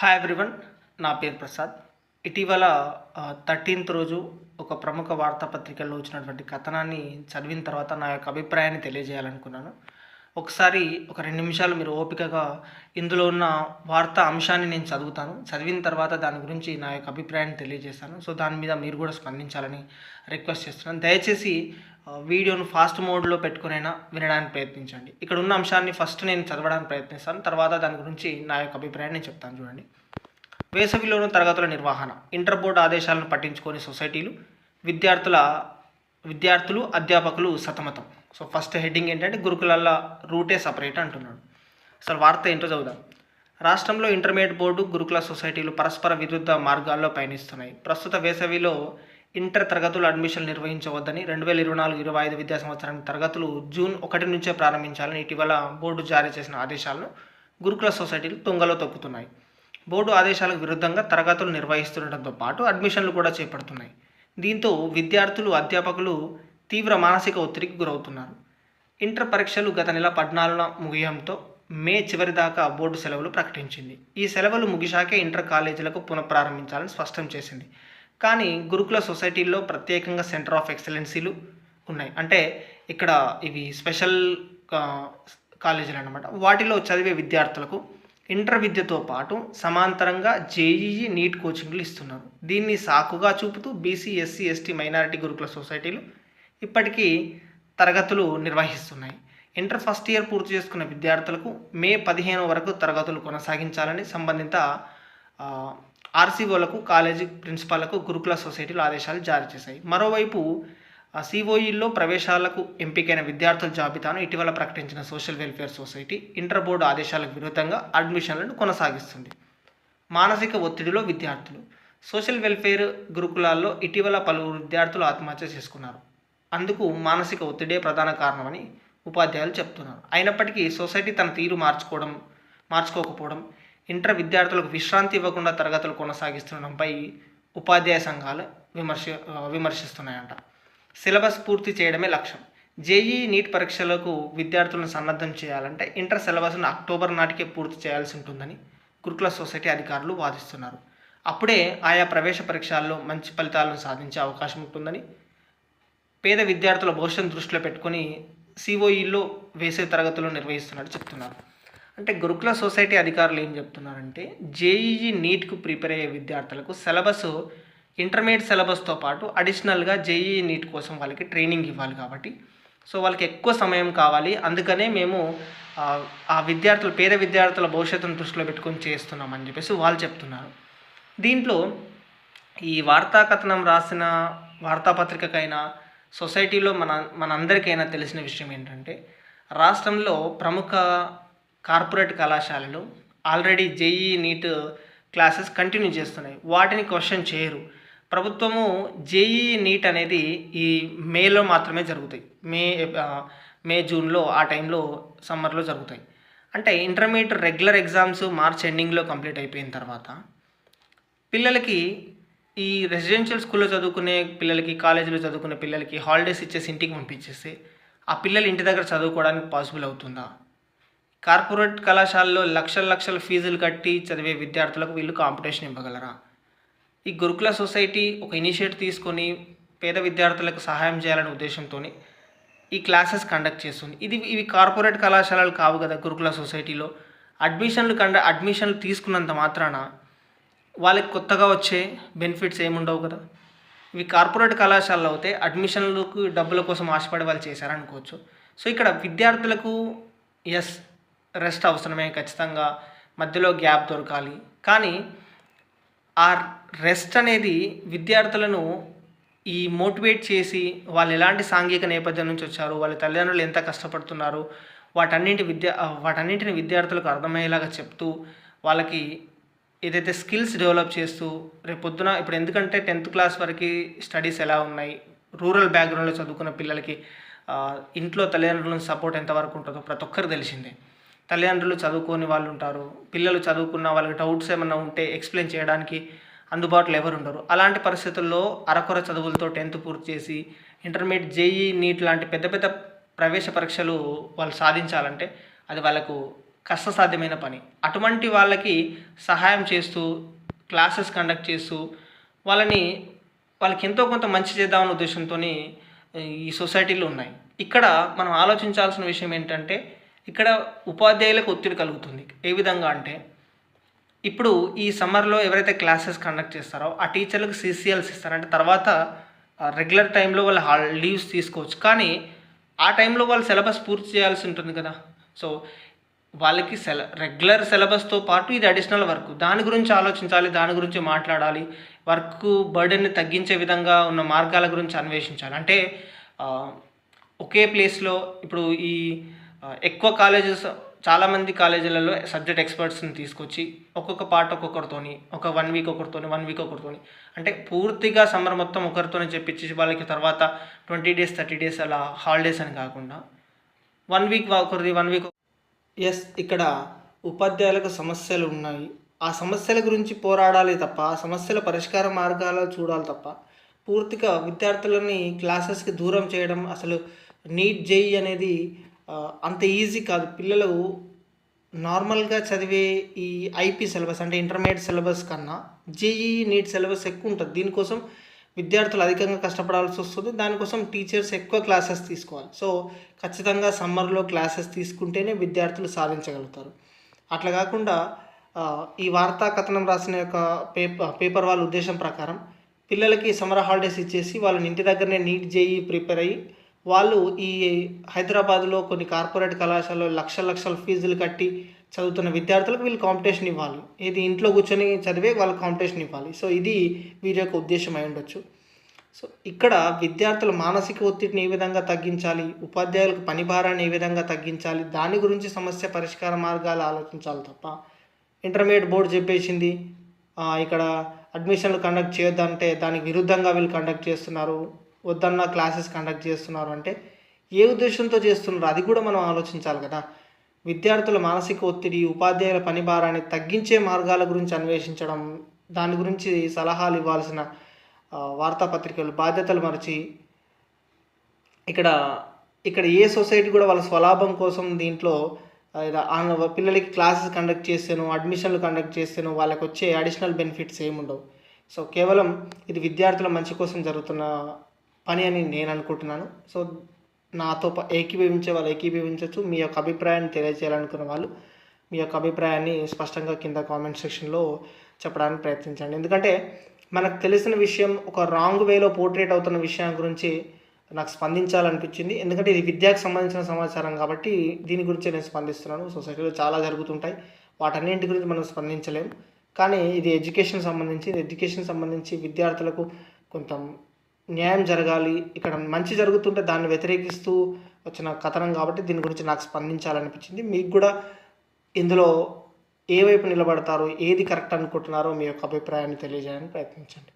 Hi everyone నా పేరు ప్రసాద్. ఇటీవల థర్టీన్త్ రోజు ఒక ప్రముఖ వార్తాపత్రికల్లో వచ్చినటువంటి కథనాన్ని చదివిన తర్వాత నా యొక్క అభిప్రాయాన్ని తెలియజేయాలనుకున్నాను. ఒకసారి ఒక రెండు నిమిషాలు మీరు ఓపికగా ఇందులో ఉన్న వార్తా అంశాన్ని నేను చదువుతాను. చదివిన తర్వాత దాని గురించి నా యొక్క అభిప్రాయాన్ని తెలియజేస్తాను. సో దాని మీద మీరు కూడా స్పందించాలని రిక్వెస్ట్ చేస్తున్నాను. దయచేసి వీడియోను ఫాస్ట్ మోడ్లో పెట్టుకునైనా వినడానికి ప్రయత్నించండి. ఇక్కడ ఉన్న అంశాన్ని ఫస్ట్ నేను చదవడానికి ప్రయత్నిస్తాను. తర్వాత దాని గురించి నా యొక్క అభిప్రాయాన్ని నేను చెప్తాను చూడండి. వేసవిలోను తరగతుల నిర్వహణ ఇంటర్ బోర్డు ఆదేశాలను పట్టించుకొని సొసైటీలు విద్యార్థుల విద్యార్థులు అధ్యాపకులు సతమతం. సో ఫస్ట్ హెడ్డింగ్ ఏంటంటే గురుకులాల రూటే సపరేట్ అంటున్నాడు. అసలు వార్త ఏంటో చదువుదాం. రాష్ట్రంలో ఇంటర్మీడియట్ బోర్డు గురుకుల సొసైటీలు పరస్పర విరుద్ధ మార్గాల్లో పయనిస్తున్నాయి. ప్రస్తుత వేసవిలో ఇంటర్ తరగతులు అడ్మిషన్ నిర్వహించవద్దని రెండు వేల ఇరవై నాలుగు ఇరవై ఐదు విద్యా సంవత్సరానికి తరగతులు జూన్ ఒకటి నుంచే ప్రారంభించాలని ఇటీవల బోర్డు జారీ చేసిన ఆదేశాలను గురుకుల సొసైటీలు తుంగలో తొక్కుతున్నాయి. బోర్డు ఆదేశాలకు విరుద్ధంగా తరగతులు నిర్వహిస్తుండటంతో పాటు అడ్మిషన్లు కూడా చేపడుతున్నాయి. దీంతో విద్యార్థులు అధ్యాపకులు తీవ్ర మానసిక ఒత్తిడికి గురవుతున్నారు. ఇంటర్ పరీక్షలు గత నెల పద్నాలుగున ముగియంతో మే చివరి దాకా బోర్డు సెలవులు ప్రకటించింది. ఈ సెలవులు ముగిశాకే ఇంటర్ కాలేజీలకు పునఃప్రారంభించాలని స్పష్టం చేసింది. కానీ గురుకుల సొసైటీల్లో ప్రత్యేకంగా సెంటర్ ఆఫ్ ఎక్సలెన్సీలు ఉన్నాయి. అంటే ఇక్కడ ఇవి స్పెషల్ కాలేజీలు అన్నమాట. వాటిలో చదివే విద్యార్థులకు ఇంటర్ విద్యతో పాటు సమాంతరంగా జేఈఈ నీట్ కోచింగ్లు ఇస్తున్నారు. దీన్ని సాకుగా చూపుతూ బీసీ ఎస్సీ ఎస్టీ మైనారిటీ గురుకుల సొసైటీలు ఇప్పటికీ తరగతులు నిర్వహిస్తున్నాయి. ఇంటర్ ఫస్ట్ ఇయర్ పూర్తి చేసుకున్న విద్యార్థులకు మే పదిహేను వరకు తరగతులు కొనసాగించాలని సంబంధిత ఆర్సీఓలకు కాలేజీ ప్రిన్సిపాల్లకు గురుకుల సొసైటీలు ఆదేశాలు జారీ చేశాయి. మరోవైపు సిఓఈల్లో ప్రవేశాలకు ఎంపికైన విద్యార్థుల జాబితాను ఇటీవల ప్రకటించిన social welfare society inter board ఆదేశాలకు విరుద్ధంగా అడ్మిషన్లను కొనసాగిస్తుంది. మానసిక ఒత్తిడిలో విద్యార్థులు. సోషల్ వెల్ఫేర్ గురుకులాల్లో ఇటీవల పలువురు విద్యార్థులు ఆత్మహత్య చేసుకున్నారు. అందుకు మానసిక ఒత్తిడే ప్రధాన కారణమని ఉపాధ్యాయులు చెప్తున్నారు. అయినప్పటికీ సొసైటీ తన తీరు మార్చుకోవడం మార్చుకోకపోవడం ఇంటర్ విద్యార్థులకు విశ్రాంతి ఇవ్వకుండా తరగతులు కొనసాగిస్తుండడంపై ఉపాధ్యాయ సంఘాలు విమర్శ విమర్శిస్తున్నాయంట. సిలబస్ పూర్తి చేయడమే లక్ష్యం. జేఈ నీట్ పరీక్షలకు విద్యార్థులను సన్నద్ధం చేయాలంటే ఇంటర్ సిలబస్ను అక్టోబర్ నాటికే పూర్తి చేయాల్సి ఉంటుందని గురుకుల సొసైటీ అధికారులు వాదిస్తున్నారు. అప్పుడే ఆయా ప్రవేశ పరీక్షల్లో మంచి ఫలితాలను సాధించే అవకాశం ఉంటుందని పేద విద్యార్థుల భవిష్యత్తు దృష్టిలో పెట్టుకొని సిఓఈలో వేసే తరగతులు నిర్వహిస్తున్నట్టు చెప్తున్నారు. అంటే గురుకుల సొసైటీ అధికారులు ఏం చెప్తున్నారంటే జేఈఈ నీట్కు ప్రిపేర్ అయ్యే విద్యార్థులకు సిలబస్ ఇంటర్మీడియట్ సిలబస్తో పాటు అడిషనల్గా జేఈఈ నీట్ కోసం వాళ్ళకి ట్రైనింగ్ ఇవ్వాలి కాబట్టి. సో వాళ్ళకి ఎక్కువ సమయం కావాలి. అందుకనే మేము ఆ, ఆ విద్యార్థులు పేద విద్యార్థుల భవిష్యత్తును దృష్టిలో పెట్టుకొని చేస్తున్నామని చెప్పేసి వాళ్ళు చెప్తున్నారు. దీంట్లో ఈ వార్తా కథనం రాసిన వార్తాపత్రికకైనా సొసైటీలో మన మనందరికైనా తెలిసిన విషయం ఏంటంటే రాష్ట్రంలో ప్రముఖ కార్పొరేట్ కళాశాలలు already JE NEET classes continue చేస్తున్నాయి. వాటిని క్వశ్చన్ చేయరు. ప్రభుత్వము జేఈ నీట్ అనేది ఈ మేలో మాత్రమే జరుగుతాయి. మే మే జూన్లో ఆ టైంలో సమ్మర్లో జరుగుతాయి. అంటే ఇంటర్మీడియట్ రెగ్యులర్ ఎగ్జామ్స్ మార్చ్ ఎండింగ్లో కంప్లీట్ అయిపోయిన తర్వాత పిల్లలకి ఈ రెసిడెన్షియల్ స్కూల్లో చదువుకునే పిల్లలకి కాలేజీలో చదువుకునే పిల్లలకి హాలిడేస్ ఇచ్చేసి ఇంటికి పంపించేస్తే ఆ పిల్లలు ఇంటి దగ్గర చదువుకోవడానికి పాసిబుల్ అవుతుందా? కార్పొరేట్ కళాశాలలో లక్షల లక్షల ఫీజులు కట్టి చదివే విద్యార్థులకు వీళ్ళు కాంపిటీషన్ ఇవ్వగలరా? ఈ గురుకుల సొసైటీ ఒక ఇనిషియేటివ్ తీసుకొని పేద విద్యార్థులకు సహాయం చేయాలనే ఉద్దేశంతో ఈ క్లాసెస్ కండక్ట్ చేస్తుంది. ఇది ఇవి కార్పొరేట్ కళాశాలలు కావు కదా గురుకుల సొసైటీలో. అడ్మిషన్లు కండ అడ్మిషన్లు తీసుకున్నంత మాత్రాన వాళ్ళకి కొత్తగా వచ్చే బెనిఫిట్స్ ఏముండవు కదా. ఇవి కార్పొరేట్ కళాశాలలో అయితే అడ్మిషన్లకు డబ్బుల కోసం ఆశపడి వాళ్ళు చేశారనుకోవచ్చు. సో ఇక్కడ విద్యార్థులకు ఎస్ రెస్ట్ అవసరమే ఖచ్చితంగా. మధ్యలో గ్యాప్ దొరకాలి. కానీ ఆ రెస్ట్ అనేది విద్యార్థులను ఈ మోటివేట్ చేసి వాళ్ళు ఎలాంటి సాంఘిక నేపథ్యం నుంచి వచ్చారు వాళ్ళ తల్లిదండ్రులు ఎంత కష్టపడుతున్నారు వాటన్నింటి విద్య వాటన్నింటిని విద్యార్థులకు అర్థమయ్యేలాగా చెప్తూ వాళ్ళకి ఏదైతే స్కిల్స్ డెవలప్ చేస్తూ రేపు పొద్దున ఇప్పుడు ఎందుకంటే టెన్త్ క్లాస్ వరకు స్టడీస్ ఎలా ఉన్నాయి రూరల్ బ్యాక్గ్రౌండ్లో చదువుకున్న పిల్లలకి ఇంట్లో తల్లిదండ్రుల సపోర్ట్ ఎంతవరకు ఉంటుందో ప్రతి ఒక్కరు తెలిసిందే. తల్లిదండ్రులు చదువుకోని వాళ్ళు ఉంటారు పిల్లలు చదువుకున్న వాళ్ళకి డౌట్స్ ఏమన్నా ఉంటే ఎక్స్ప్లెయిన్ చేయడానికి అందుబాటులో ఎవరు ఉండరు. అలాంటి పరిస్థితుల్లో అరకొర చదువులతో టెన్త్ పూర్తి చేసి ఇంటర్మీడియట్ జేఈ నీట్ లాంటి పెద్ద పెద్ద ప్రవేశ పరీక్షలు వాళ్ళు సాధించాలంటే అది వాళ్ళకు కష్టసాధ్యమైన పని. అటువంటి వాళ్ళకి సహాయం చేస్తూ క్లాసెస్ కండక్ట్ చేస్తూ వాళ్ళని వాళ్ళకి ఎంతో కొంత మంచి చేద్దామనే ఉద్దేశంతో ఈ సొసైటీలు ఉన్నాయి. ఇక్కడ మనం ఆలోచించాల్సిన విషయం ఏంటంటే ఇక్కడ ఉపాధ్యాయులకు ఒత్తిడి కలుగుతుంది. ఏ విధంగా అంటే ఇప్పుడు ఈ సమ్మర్లో ఎవరైతే క్లాసెస్ కండక్ట్ చేస్తారో ఆ టీచర్లకు సిసిఎల్స్ ఇస్తారు. అంటే తర్వాత రెగ్యులర్ టైంలో వాళ్ళు హాల్ లీవ్స్ తీసుకోవచ్చు. కానీ ఆ టైంలో వాళ్ళు సిలబస్ పూర్తి చేయాల్సి ఉంటుంది కదా. సో వాళ్ళకి సెల రెగ్యులర్ సిలబస్తో పాటు ఇది అడిషనల్ వర్క్ దాని గురించి ఆలోచించాలి దాని గురించి మాట్లాడాలి వర్క్ బర్డెన్ని తగ్గించే విధంగా ఉన్న మార్గాల గురించి అన్వేషించాలి. అంటే ఒకే ప్లేస్లో ఇప్పుడు ఈ ఎక్కువ కాలేజెస్ చాలామంది కాలేజీలలో సబ్జెక్ట్ ఎక్స్పర్ట్స్ని తీసుకొచ్చి ఒక్కొక్క పార్ట్ ఒక్కొక్కరితోని ఒక వన్ వీక్ ఒకరితోని వన్ వీక్ ఒకరితోని అంటే పూర్తిగా సమ్మర్ మొత్తం ఒకరితోనే చెప్పించి వాళ్ళకి తర్వాత ట్వంటీ డేస్ థర్టీ డేస్ అలా హాలిడేస్ అని కాకుండా వన్ వీక్ ఒకరిది వన్ వీక్ ఎస్ ఇక్కడ ఉపాధ్యాయులకు సమస్యలు ఉన్నాయి. ఆ సమస్యల గురించి పోరాడాలి తప్ప ఆ సమస్యల పరిష్కార మార్గాలు చూడాలి తప్ప పూర్తిగా విద్యార్థులని క్లాసెస్కి దూరం చేయడం అసలు నీట్ జేఈ అనేది అంత ఈజీ కాదు. పిల్లలు నార్మల్గా చదివే ఈ ఐపీ సిలబస్ అంటే ఇంటర్మీడియట్ సిలబస్ కన్నా జేఈ నీట్ సిలబస్ ఎక్కువ ఉంటుంది. దీనికోసం విద్యార్థులు అధికంగా కష్టపడాల్సి వస్తుంది. దానికోసం టీచర్స్ ఎక్కువ క్లాసెస్ తీసుకోవాలి. సో ఖచ్చితంగా సమ్మర్లో క్లాసెస్ తీసుకుంటేనే విద్యార్థులు సాధించగలుగుతారు. అట్లా కాకుండా ఈ వార్తా కథనం రాసిన యొక్క పేపర్ పేపర్ వాళ్ళ ఉద్దేశం ప్రకారం పిల్లలకి సమ్మర్ హాలిడేస్ ఇచ్చేసి వాళ్ళని ఇంటి దగ్గరనే నీట్ జేఈ ప్రిపేర్ అయ్యి వాళ్ళు ఈ హైదరాబాద్లో కొన్ని కార్పొరేట్ కళాశాలలో లక్ష లక్షల ఫీజులు కట్టి చదువుతున్న విద్యార్థులకు వీళ్ళు కాంపిటీషన్ ఇవ్వాలి. ఇది ఇంట్లో కూర్చొని చదివే వాళ్ళకి కాంపిటీషన్ ఇవ్వాలి. సో ఇది వీరి యొక్క ఉద్దేశం అయి ఉండొచ్చు. సో ఇక్కడ విద్యార్థుల మానసిక ఒత్తిడిని ఏ విధంగా తగ్గించాలి? ఉపాధ్యాయులకు పని భారాన్ని ఏ విధంగా తగ్గించాలి? దాని గురించి సమస్య పరిష్కార మార్గాలు ఆలోచించాలి తప్ప. ఇంటర్మీడియట్ బోర్డు చెప్పేసింది. ఇక్కడ అడ్మిషన్లు కండక్ట్ చేయొద్దంటే దానికి విరుద్ధంగా వీళ్ళు కండక్ట్ చేస్తున్నారు. వద్దన్న క్లాసెస్ కండక్ట్ చేస్తున్నారు అంటే ఏ ఉద్దేశంతో చేస్తున్నారు? అది కూడా మనం ఆలోచించాలి కదా. విద్యార్థుల మానసిక ఒత్తిడి ఉపాధ్యాయుల పని భారాన్ని తగ్గించే మార్గాల గురించి అన్వేషించడం దాని గురించి సలహాలు ఇవ్వాల్సిన వార్తాపత్రికలు బాధ్యతలు మరిచి ఇక్కడ ఇక్కడ ఏ సొసైటీ కూడా వాళ్ళ స్వలాభం కోసం దీంట్లో ఆ, పిల్లలకి క్లాసెస్ కండక్ట్ చేస్తాను అడ్మిషన్లు కండక్ట్ చేస్తాను వాళ్ళకి వచ్చే అడిషనల్ బెనిఫిట్స్ ఏముండవు. సో కేవలం ఇది విద్యార్థుల మంచి కోసం జరుగుతున్న పని అని నేను అనుకుంటున్నాను. సో నాతో ఏకీభవించే వాళ్ళు ఏకీభవించవచ్చు మీ యొక్క అభిప్రాయాన్ని తెలియజేయాలనుకున్న వాళ్ళు మీ యొక్క అభిప్రాయాన్ని స్పష్టంగా కింద కామెంట్ సెక్షన్లో చెప్పడానికి ప్రయత్నించండి. ఎందుకంటే మనకు తెలిసిన విషయం ఒక రాంగ్ వేలో పోర్ట్రేట్ అవుతున్న విషయం గురించి నాకు స్పందించాలనిపించింది. ఎందుకంటే ఇది విద్యకు సంబంధించిన సమాచారం కాబట్టి దీని గురించి నేను స్పందిస్తున్నాను. సొసైటీలో చాలా జరుగుతుంటాయి. వాటన్నింటి గురించి మనం స్పందించలేము. కానీ ఇది ఎడ్యుకేషన్ సంబంధించి ఎడ్యుకేషన్ సంబంధించి విద్యార్థులకు కొంత న్యాయం జరగాలి. ఇక్కడ మంచి జరుగుతుంటే దాన్ని వ్యతిరేకిస్తూ వచ్చిన కథనం కాబట్టి దీని గురించి నాకు స్పందించాలనిపించింది. మీకు కూడా ఇందులో ఏ వైపు నిలబడతారో ఏది కరెక్ట్ అనుకుంటున్నారో మీ యొక్క అభిప్రాయాన్ని తెలియజేయడానికి ప్రయత్నించండి.